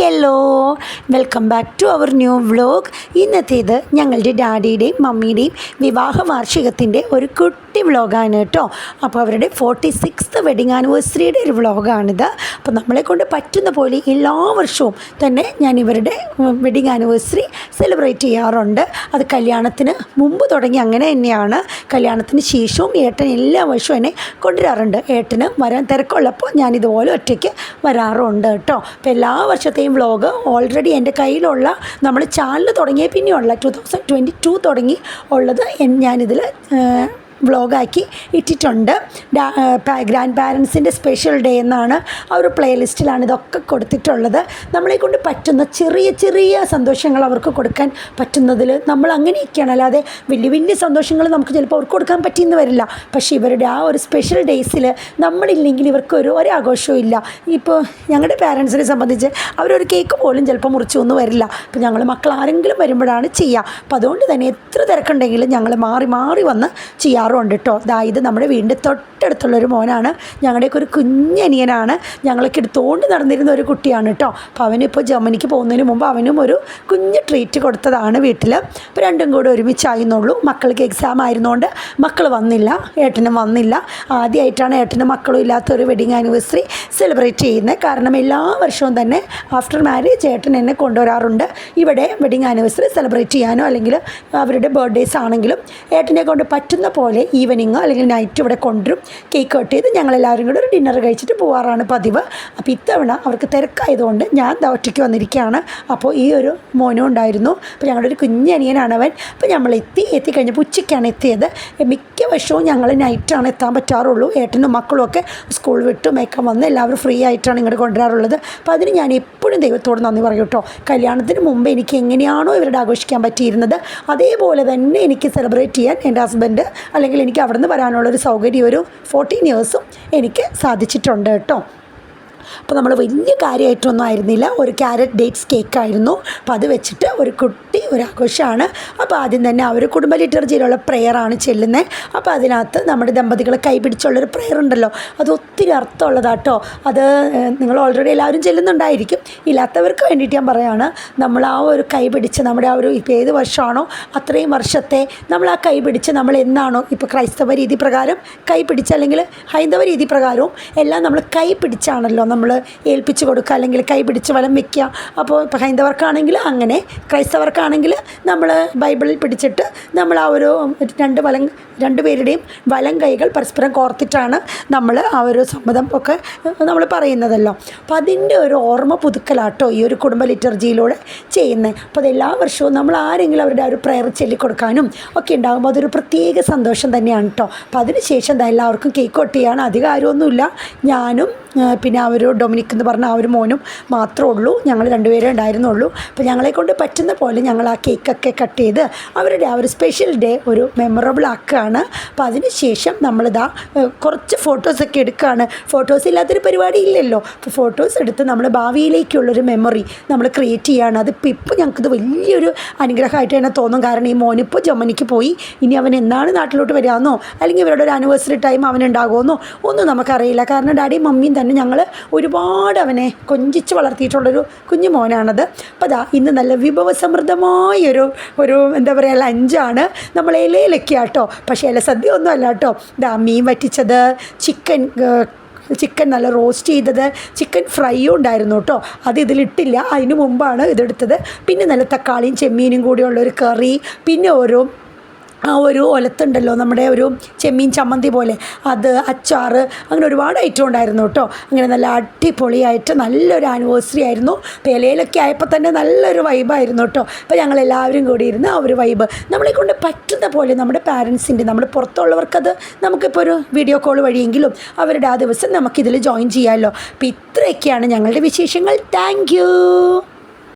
Hello. Welcome back to our new vlog ഇന്നത്തേത് ഞങ്ങളുടെ ഡാഡിയുടെയും മമ്മിയുടെയും വിവാഹ വാർഷികത്തിന്റെ ഒരു കുട്ടി വ്ലോഗാണ് കേട്ടോ. അപ്പോൾ അവരുടെ ഫോർട്ടി സിക്സ്ത് വെഡിങ് ആനിവേഴ്സറിയുടെ ഒരു വ്ലോഗാണിത് അപ്പോൾ നമ്മളെ കൊണ്ട് പറ്റുന്ന പോലെ എല്ലാ വർഷവും തന്നെ ഞാൻ ഇവരുടെ വെഡിങ് ആനിവേഴ്സറി സെലിബ്രേറ്റ് ചെയ്യാറുണ്ട്. അത് കല്യാണത്തിന് മുമ്പ് തുടങ്ങി അങ്ങനെ തന്നെയാണ്. കല്യാണത്തിന് ശേഷവും ഏട്ടൻ എല്ലാ വർഷവും എന്നെ കൊണ്ടുവരാറുണ്ട്. ഏട്ടന് വരാൻ തിരക്കുള്ളപ്പോൾ ഞാൻ ഇതുപോലെ ഒറ്റയ്ക്ക് വരാറുണ്ട് കേട്ടോ. അപ്പോൾ എല്ലാ വർഷത്തെയും വ്ളോഗ് ഓൾറെഡി എന്റെ കയ്യിലുള്ള നമ്മൾ ചാനൽ തുടങ്ങിയ പിന്നെയുള്ള ടു തൗസൻഡ് ട്വന്റി ടു തുടങ്ങി ഉള്ളത് ഞാനിതിൽ വ്ളോഗാക്കി ഇട്ടിട്ടുണ്ട്. ഗ്രാൻഡ് പാരൻസിന്റെ സ്പെഷ്യൽ ഡേ എന്നാണ് ആ ഒരു പ്ലേലിസ്റ്റിലാണ് ഇതൊക്കെ കൊടുത്തിട്ടുള്ളത്. നമ്മളെ കൊണ്ട് പറ്റുന്ന ചെറിയ ചെറിയ സന്തോഷങ്ങൾ അവർക്ക് കൊടുക്കാൻ പറ്റുന്നതിൽ നമ്മൾ അങ്ങനെയൊക്കെയാണ്. അല്ലാതെ വലിയ വലിയ സന്തോഷങ്ങൾ നമുക്ക് ചിലപ്പോൾ അവർക്ക് കൊടുക്കാൻ പറ്റിയെന്ന് വരില്ല. പക്ഷേ ഇവരുടെ ആ ഒരു സ്പെഷ്യൽ ഡേയ്സിൽ നമ്മളില്ലെങ്കിൽ ഇവർക്ക് ഒരു ഒരാഘോഷവും ഇല്ല. ഇപ്പോൾ ഞങ്ങളുടെ പാരൻസിനെ സംബന്ധിച്ച് അവരൊരു കേക്ക് പോലും ചിലപ്പോൾ മുറിച്ചു ഒന്നും വരില്ല. അപ്പോൾ ഞങ്ങൾ മക്കൾ ആരെങ്കിലും വരുമ്പോഴാണ് ചെയ്യുക. അപ്പോൾ അതുകൊണ്ട് തന്നെ എത്ര തിരക്കുണ്ടെങ്കിലും ഞങ്ങൾ മാറി മാറി വന്ന് ചെയ്യാറുണ്ട് കേട്ടോ ഇത് നമ്മുടെ വീടിന്റെ തൊട്ടടുത്തുള്ളൊരു മോനാണ്. ഞങ്ങളുടെയൊക്കെ ഒരു കുഞ്ഞനിയനാണ് ഞങ്ങളൊക്കെ എടുത്തുകൊണ്ട് നടന്നിരുന്ന ഒരു കുട്ടിയാണ് കേട്ടോ അപ്പോൾ അവനിപ്പോൾ ജർമ്മനിക്ക് പോകുന്നതിന് മുമ്പ് അവനും ഒരു കുഞ്ഞ് ട്രീറ്റ് കൊടുത്തതാണ് വീട്ടിൽ അപ്പോൾ രണ്ടും കൂടെ ഒരുമിച്ചായിരുന്നുള്ളൂ മക്കൾക്ക് എക്സാം ആയിരുന്നുകൊണ്ട് മക്കൾ വന്നില്ല. ഏട്ടനും വന്നില്ല. ആദ്യമായിട്ടാണ് ഏട്ടനും മക്കളും ഇല്ലാത്തൊരു വെഡിങ് ആനിവേഴ്സറി സെലിബ്രേറ്റ് ചെയ്യുന്നത്. കാരണം എല്ലാ വർഷവും തന്നെ ആഫ്റ്റർ മാരേജ് ഏട്ടൻ എന്നെ കൊണ്ടുവരാറുണ്ട്. ഇവിടെ വെഡിങ് ആനിവേഴ്സറി സെലിബ്രേറ്റ് ചെയ്യാനോ അല്ലെങ്കിൽ അവരുടെ ബർത്ത്ഡേസ് ആണെങ്കിലും ഏട്ടനെ കൊണ്ട് പറ്റുന്ന പോലെ ഈവനിങ് അല്ലെങ്കിൽ നൈറ്റ് ഇവിടെ കൊണ്ടുവരും. കേക്ക് കട്ട് ചെയ്ത് ഞങ്ങളെല്ലാവരും കൂടെ ഒരു ഡിന്നർ കഴിച്ചിട്ട് പോകാറാണ് പതിവ്. അപ്പോൾ ഇത്തവണ അവർക്ക് തിരക്കായതുകൊണ്ട് ഞാൻ ഒറ്റയ്ക്ക് വന്നിരിക്കുകയാണ്. അപ്പോൾ ഈ ഒരു മോനും ഉണ്ടായിരുന്നു. അപ്പോൾ ഞങ്ങളുടെ ഒരു കുഞ്ഞനിയനാണ് അവൻ. അപ്പോൾ നമ്മൾ എത്തി എത്തിക്കഴിഞ്ഞപ്പോൾ ഉച്ചയ്ക്കാണ് എത്തിയത്. മിക്ക വർഷവും ഞങ്ങൾ നൈറ്റാണ് എത്താൻ പറ്റാറുള്ളൂ. ഏട്ടനും മക്കളും ഒക്കെ സ്കൂൾ വിട്ടും ഒക്കെ വന്ന് എല്ലാവരും ഫ്രീ ആയിട്ടാണ് ഇങ്ങോട്ട് കൊണ്ടുവരാറുള്ളത്. അപ്പോൾ അതിന് ഞാൻ എപ്പോഴും ദൈവത്തോട് നന്ദി പറയും കേട്ടോ. കല്യാണത്തിന് മുമ്പ് എനിക്ക് എങ്ങനെയാണോ ഇവരുടെ ആഘോഷിക്കാൻ പറ്റിയിരുന്നത് അതേപോലെ തന്നെ എനിക്ക് സെലിബ്രേറ്റ് ചെയ്യാൻ എന്റെ ഹസ്ബൻഡ് അല്ലെങ്കിൽ എനിക്ക് അവിടെ നിന്ന് വരാനുള്ളൊരു സൗകര്യം ഒരു ഫോർട്ടീൻ ഇയേഴ്സും എനിക്ക് സാധിച്ചിട്ടുണ്ട് കേട്ടോ. അപ്പോൾ നമ്മൾ വലിയ കാര്യമായിട്ടൊന്നും ആയിരുന്നില്ല. ഒരു ക്യാരറ്റ് ഡേറ്റ്സ് കേക്കായിരുന്നു അപ്പോൾ അത് വെച്ചിട്ട് ഒരു ഒരു ആഘോഷമാണ് അപ്പോൾ ആദ്യം തന്നെ അവർ കുടുംബ ലിറ്റർജിയിലുള്ള പ്രെയറാണ് ചെല്ലുന്നത് അപ്പോൾ അതിനകത്ത് നമ്മുടെ ദമ്പതികളെ കൈപിടിച്ചുള്ളൊരു പ്രെയർ ഉണ്ടല്ലോ. അത് ഒത്തിരി അർത്ഥമുള്ളതാട്ടോ. അത് നിങ്ങൾ ഓൾറെഡി എല്ലാവരും ചെല്ലുന്നുണ്ടായിരിക്കും. ഇല്ലാത്തവർക്ക് വേണ്ടിയിട്ട് ഞാൻ പറയുകയാണ് നമ്മൾ ആ ഒരു കൈ പിടിച്ച് നമ്മുടെ ആ ഒരു ഇപ്പോൾ ഏത് വർഷമാണോ അത്രയും വർഷത്തെ നമ്മൾ ആ കൈ പിടിച്ച് നമ്മൾ എന്നാണോ ഇപ്പോൾ ക്രൈസ്തവ രീതി പ്രകാരം കൈ പിടിച്ച് അല്ലെങ്കിൽ ഹൈന്ദവ രീതി പ്രകാരവും എല്ലാം നമ്മൾ കൈ പിടിച്ചാണല്ലോ നമ്മൾ ഏൽപ്പിച്ച് കൊടുക്കുക അല്ലെങ്കിൽ കൈ പിടിച്ച് വലം വെക്കുക. അപ്പോൾ ഇപ്പോൾ ഹൈന്ദവർക്കാണെങ്കിൽ അങ്ങനെ ക്രൈസ്തവർക്കാണെങ്കിൽ നമ്മൾ ബൈബിളിൽ പിടിച്ചിട്ട് നമ്മൾ ആ ഒരു രണ്ട് വലം രണ്ട് പേരുടെയും വലം കൈകൾ പരസ്പരം കോർത്തിട്ടാണ് നമ്മൾ ആ ഒരു സമ്മതം ഒക്കെ നമ്മൾ പറയുന്നതല്ലോ. അപ്പോൾ അതിന്റെ ഒരു ഓർമ്മ പുതുക്കലാട്ടോ ഈ ഒരു കുടുംബ ലിറ്റർജിയിലൂടെ ചെയ്യുന്നത്. അപ്പോൾ അത് എല്ലാ വർഷവും നമ്മൾ ആരെങ്കിലും അവരുടെ ഒരു പ്രയർ ചൊല്ലിക്കൊടുക്കാനും ഒക്കെ ഉണ്ടാകുമ്പോൾ അതൊരു പ്രത്യേക സന്തോഷം തന്നെയാണ് കേട്ടോ അപ്പോൾ അതിനുശേഷം എല്ലാവർക്കും കേക്ക് കട്ട് അധികാരമൊന്നുമില്ല. അധികം ഞാനും പിന്നെ ആ ഒരു ഡൊമിനിക് എന്ന് പറഞ്ഞ ആ ഒരു മോനും മാത്രമേ ഉള്ളൂ. ഞങ്ങൾ രണ്ടുപേരേ ഉണ്ടായിരുന്നുള്ളൂ. അപ്പോൾ ഞങ്ങളെ കൊണ്ട് പറ്റുന്ന പോലെ ഞങ്ങൾ ആ കേക്കൊക്കെ കട്ട് ചെയ്ത് അവരുടെ ആ ഒരു സ്പെഷ്യൽ ഡേ ഒരു മെമ്മറബിൾ ആക്കുകയാണ്. അപ്പോൾ അതിനുശേഷം നമ്മളിതാ ഏ, കുറച്ച് ഫോട്ടോസൊക്കെ എടുക്കുകയാണ്. ഫോട്ടോസ് ഇല്ലാത്തൊരു പരിപാടി ഇല്ലല്ലോ. അപ്പോൾ ഫോട്ടോസ് എടുത്ത് നമ്മൾ ഭാവിയിലേക്കുള്ളൊരു മെമ്മറി നമ്മൾ ക്രിയേറ്റ് ചെയ്യുകയാണ് അതിപ്പോൾ ഇപ്പോൾ ഞങ്ങൾക്കിത് വലിയൊരു അനുഗ്രഹമായിട്ട് തന്നെ തോന്നും. കാരണം ഈ മോനിപ്പോൾ ജമ്മനിക്ക് പോയി. ഇനി അവൻ എന്നാണ് നാട്ടിലോട്ട് വരാമെന്നോ അല്ലെങ്കിൽ ഇവരുടെ ഒരു ആനിവേഴ്സറി ടൈം അവനുണ്ടാകുമെന്നോ ഒന്നും നമുക്കറിയില്ല. കാരണം ഡാഡി മമ്മിയും തന്നെ ഞങ്ങൾ ഒരുപാട് അവനെ കൊഞ്ചിച്ച് വളർത്തിയിട്ടുള്ളൊരു കുഞ്ഞു മോനാണത് അപ്പോൾ അതാ ഇന്ന് നല്ല വിഭവസമൃദ്ധമായൊരു ഒരു എന്താ പറയുക ലഞ്ചാണ് നമ്മൾ ഇലയിലൊക്കെ ആട്ടോ. പക്ഷേ ഇല സദ്യ ഒന്നും അല്ല കേട്ടോ. ഇതാ മീൻ വറ്റിച്ചത് ചിക്കൻ ചിക്കൻ നല്ല റോസ്റ്റ് ചെയ്തത് ചിക്കൻ ഫ്രൈയും ഉണ്ടായിരുന്നു കേട്ടോ. അത് ഇതിലിട്ടില്ല. അതിന് മുമ്പാണ് ഇതെടുത്തത്. പിന്നെ നല്ല തക്കാളിയും ചെമ്മീനും കൂടിയുള്ള ഒരു കറി. പിന്നെ ഓരോ ആ ഒരു ഒലത്തുണ്ടല്ലോ നമ്മുടെ ഒരു ചെമ്മീൻ ചമ്മന്തി പോലെ. അത് അച്ചാർ അങ്ങനെ ഒരുപാട് ഐറ്റം ഉണ്ടായിരുന്നു കേട്ടോ. അങ്ങനെ നല്ല അടിപൊളിയായിട്ട് നല്ലൊരു ആനിവേഴ്സറി ആയിരുന്നു. പേലയിലൊക്കെ ആയപ്പോൾ തന്നെ നല്ലൊരു വൈബായിരുന്നു കേട്ടോ. അപ്പോൾ ഞങ്ങൾ എല്ലാവരും കൂടി ഇരുന്ന് ആ ഒരു വൈബ് നമ്മളെ കൊണ്ട് പറ്റുന്ന പോലെ നമ്മുടെ പാരൻസിന്റെ നമ്മുടെ പുറത്തുള്ളവർക്കത് നമുക്കിപ്പോൾ ഒരു വീഡിയോ കോൾ വഴിയെങ്കിലും അവരുടെ ആ ദിവസം നമുക്കിതിൽ ജോയിൻ ചെയ്യാമല്ലോ അപ്പോൾ ഇത്രയൊക്കെയാണ് ഞങ്ങളുടെ വിശേഷങ്ങൾ. താങ്ക്